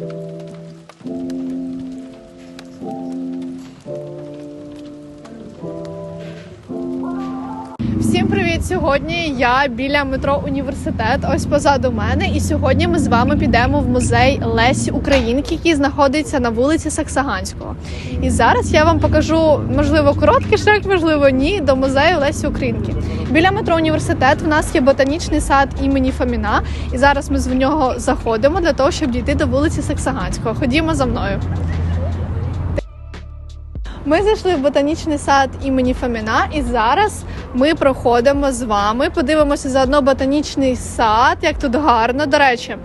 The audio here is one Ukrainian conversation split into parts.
Thank you. Сьогодні я біля метро Університет. Ось позаду мене. І сьогодні ми з вами підемо в музей Лесі Українки, який знаходиться на вулиці Саксаганського. І зараз я вам покажу, можливо, короткий шлях, можливо, ні, до музею Лесі Українки. Біля метро Університет в нас є ботанічний сад імені Фоміна. І зараз ми з нього заходимо для того, щоб дійти до вулиці Саксаганського. Ходімо за мною. Ми зайшли в ботанічний сад імені Фоміна, і зараз ми проходимо з вами. Подивимося заодно ботанічний сад, як тут гарно. До речі,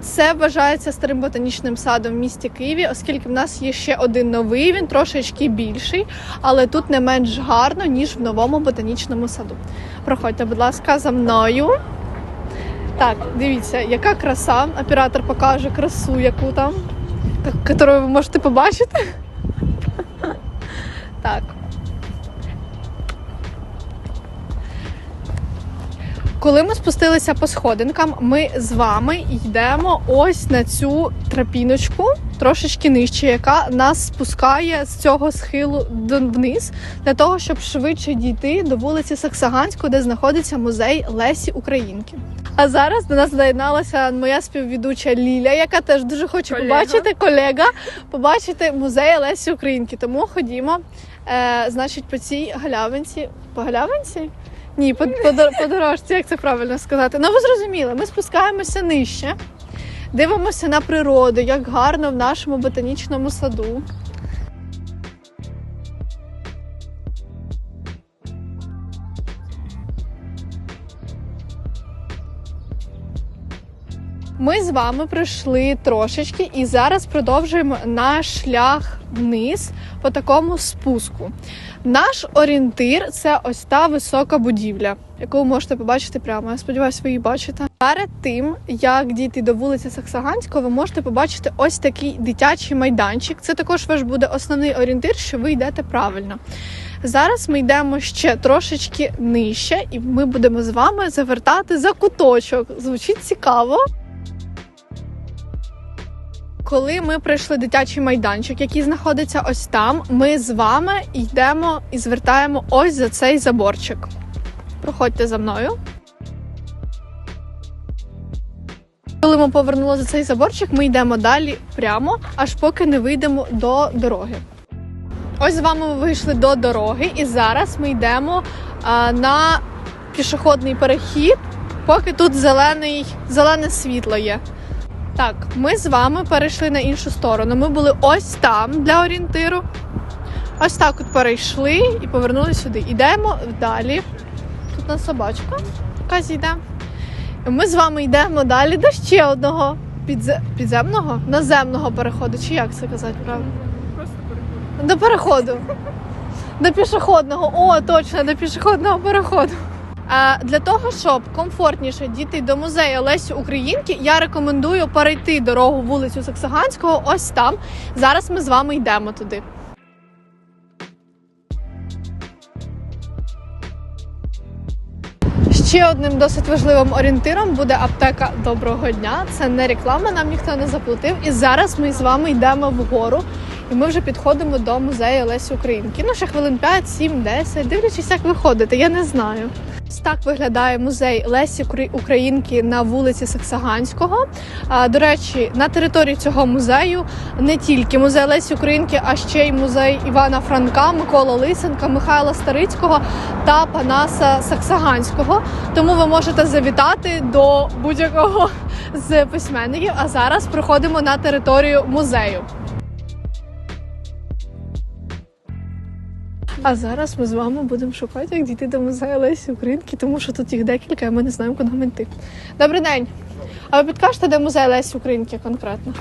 це вважається старим ботанічним садом в місті Києві, оскільки в нас є ще один новий, він трошечки більший, але тут не менш гарно, ніж в новому ботанічному саду. Проходьте, будь ласка, за мною. Так, дивіться, яка краса. Оператор покаже красу, яку там, яку ви можете побачити. Так. Коли ми спустилися по сходинкам, ми з вами йдемо ось на цю трапіночку, трошечки нижче, яка нас спускає з цього схилу вниз, для того, щоб швидше дійти до вулиці Саксаганської, де знаходиться музей Лесі Українки. А зараз до нас доєдналася моя співвідуча Ліля, яка теж дуже хоче Колега. побачити колега, побачити музей Лесі Українки. Тому ходімо. Е, значить, по цій галявинці. По галявинці? Ні, по, по, по дорожці, як це правильно сказати. Ну, ви зрозуміли, ми спускаємося нижче, дивимося на природу, як гарно в нашому ботанічному саду. Ми з вами пройшли трошечки і зараз продовжуємо наш шлях вниз по такому спуску. Наш орієнтир це ось та висока будівля, яку ви можете побачити прямо. Я сподіваюся, ви її бачите. Перед тим як дійти до вулиці Саксаганського, ви можете побачити ось такий дитячий майданчик. Це також ваш буде основний орієнтир, що ви йдете правильно. Зараз ми йдемо ще трошечки нижче, і ми будемо з вами завертати за куточок. Звучить цікаво. Коли ми пройшли дитячий майданчик, який знаходиться ось там, ми з вами йдемо і звертаємо ось за цей заборчик. Проходьте за мною. Коли ми повернули за цей заборчик, ми йдемо далі прямо, аж поки не вийдемо до дороги. Ось з вами ми вийшли до дороги, і зараз ми йдемо а, на пішохідний перехід, поки тут зелений, зелене світло є. Так, ми з вами перейшли на іншу сторону. Ми були ось там для орієнтиру. Ось так от перейшли і повернули сюди. Йдемо далі. Тут у нас собачка, яка зійде. Ми з вами йдемо далі до ще одного підзе... підземного наземного переходу. Чи як це казати правильно? Просто переходимо. До переходу. До пішохідного. О, точно, до пішохідного переходу. А для того, щоб комфортніше дійти до музею Лесі Українки, я рекомендую перейти дорогу вулицю Саксаганського ось там. Зараз ми з вами йдемо туди. Ще одним досить важливим орієнтиром буде аптека доброго дня. Це не реклама, нам ніхто не заплатив. І зараз ми з вами йдемо вгору. І ми вже підходимо до музею Лесі Українки. Ну, ще хвилин 5, 7, 10, дивлячись, як виходити, я не знаю. Ось так виглядає музей Лесі Українки на вулиці Саксаганського. До речі, на території цього музею не тільки музей Лесі Українки, а ще й музей Івана Франка, Микола Лисенка, Михайла Старицького та Панаса Саксаганського. Тому ви можете завітати до будь-якого з письменників. А зараз проходимо на територію музею. А зараз ми з вами будемо шукати, як дійти до музею Лесі Українки, тому що тут їх декілька, і ми не знаємо, куди ми йти. Добрий день. А ви підкажете, де музей Лесі Українки конкретно?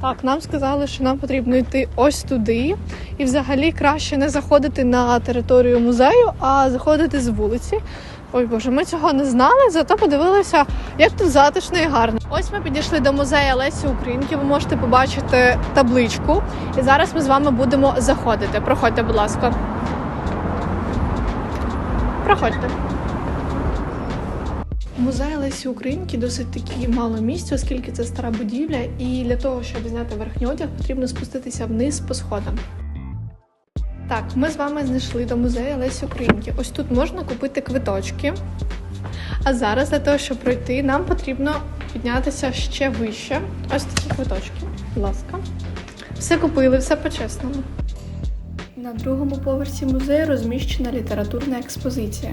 Так, нам сказали, що нам потрібно йти ось туди, і взагалі краще не заходити на територію музею, а заходити з вулиці. Ой Боже, ми цього не знали, зато подивилися, як тут затишно і гарно. Ось ми підійшли до музею Лесі Українки. Ви можете побачити табличку. І зараз ми з вами будемо заходити. Проходьте, будь ласка. Проходьте. Музей Лесі Українки досить таки мало місця, оскільки це стара будівля, і для того, щоб зняти верхній одяг, потрібно спуститися вниз по сходам. Так, ми з вами знайшли до музею Лесі Українки. Ось тут можна купити квиточки. А зараз для того, щоб пройти, нам потрібно піднятися ще вище. Ось такі квиточки. Будь ласка. Все купили, все по-чесному. На другому поверсі музею розміщена літературна експозиція.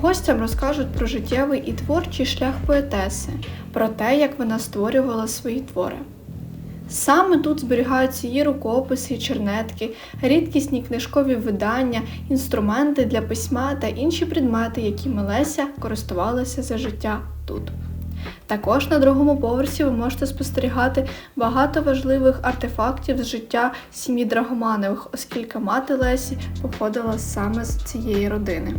Гостям розкажуть про життєвий і творчий шлях поетеси, про те, як вона створювала свої твори. Саме тут зберігаються її рукописи чернетки, рідкісні книжкові видання, інструменти для письма та інші предмети, якими Леся користувалася за життя тут. Також на другому поверсі ви можете спостерігати багато важливих артефактів з життя сім'ї Драгоманових, оскільки мати Лесі походила саме з цієї родини.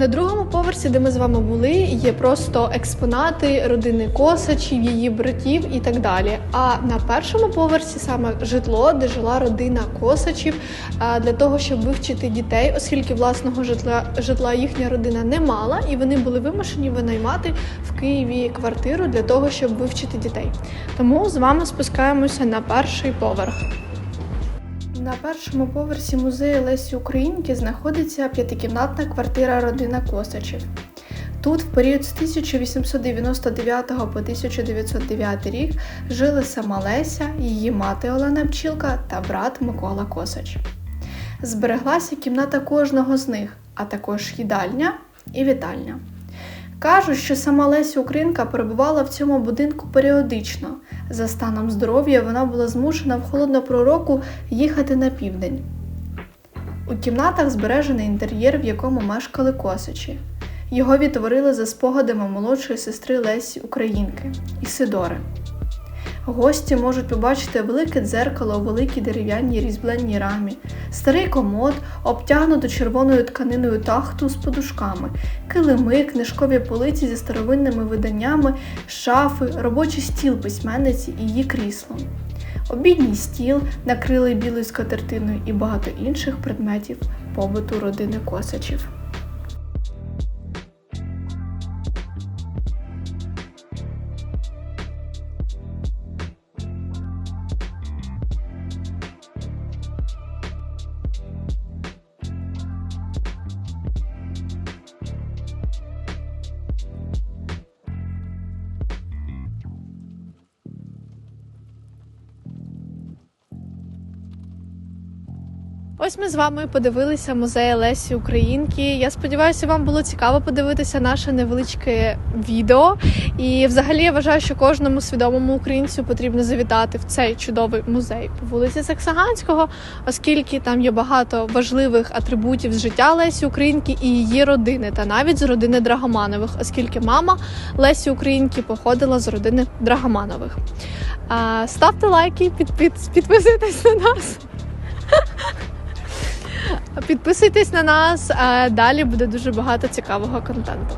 На другому поверсі, де ми з вами були, є просто експонати родини Косачів, її братів і так далі. А на першому поверсі саме житло, де жила родина Косачів, для того, щоб вивчити дітей, оскільки власного житла житла їхня родина не мала, і вони були вимушені винаймати в Києві квартиру для того, щоб вивчити дітей. Тому з вами спускаємося на перший поверх. На першому поверсі музею Лесі Українки знаходиться п'ятикімнатна квартира родина Косачів. Тут в період з 1899 по 1909 рік жили сама Леся, її мати Олена Пчілка та брат Микола Косач. Збереглася кімната кожного з них, а також їдальня і вітальня. Кажуть, що сама Леся Українка перебувала в цьому будинку періодично. За станом здоров'я вона була змушена в холодну пророку їхати на південь. У кімнатах збережений інтер'єр, в якому мешкали косичі. Його відтворили за спогадами молодшої сестри Лесі Українки Ісидори. Гості можуть побачити велике дзеркало у великій дерев'яній різьбленній рамі, старий комод, обтягнуту червоною тканиною тахту з подушками, килими, книжкові полиці зі старовинними виданнями, шафи, робочий стіл письменниці і її крісло. Обідній стіл, накрилий білою скатертиною і багато інших предметів побуту родини Косачів. Ось ми з вами подивилися музей Лесі Українки. Я сподіваюся, вам було цікаво подивитися наше невеличке відео. І взагалі я вважаю, що кожному свідомому українцю потрібно завітати в цей чудовий музей по вулиці Саксаганського, оскільки там є багато важливих атрибутів з життя Лесі Українки і її родини, та навіть з родини Драгоманових, оскільки мама Лесі Українки походила з родини Драгоманових. Ставте лайки, під, під, підписуйтесь на нас. Підписуйтесь на нас, далі буде дуже багато цікавого контенту.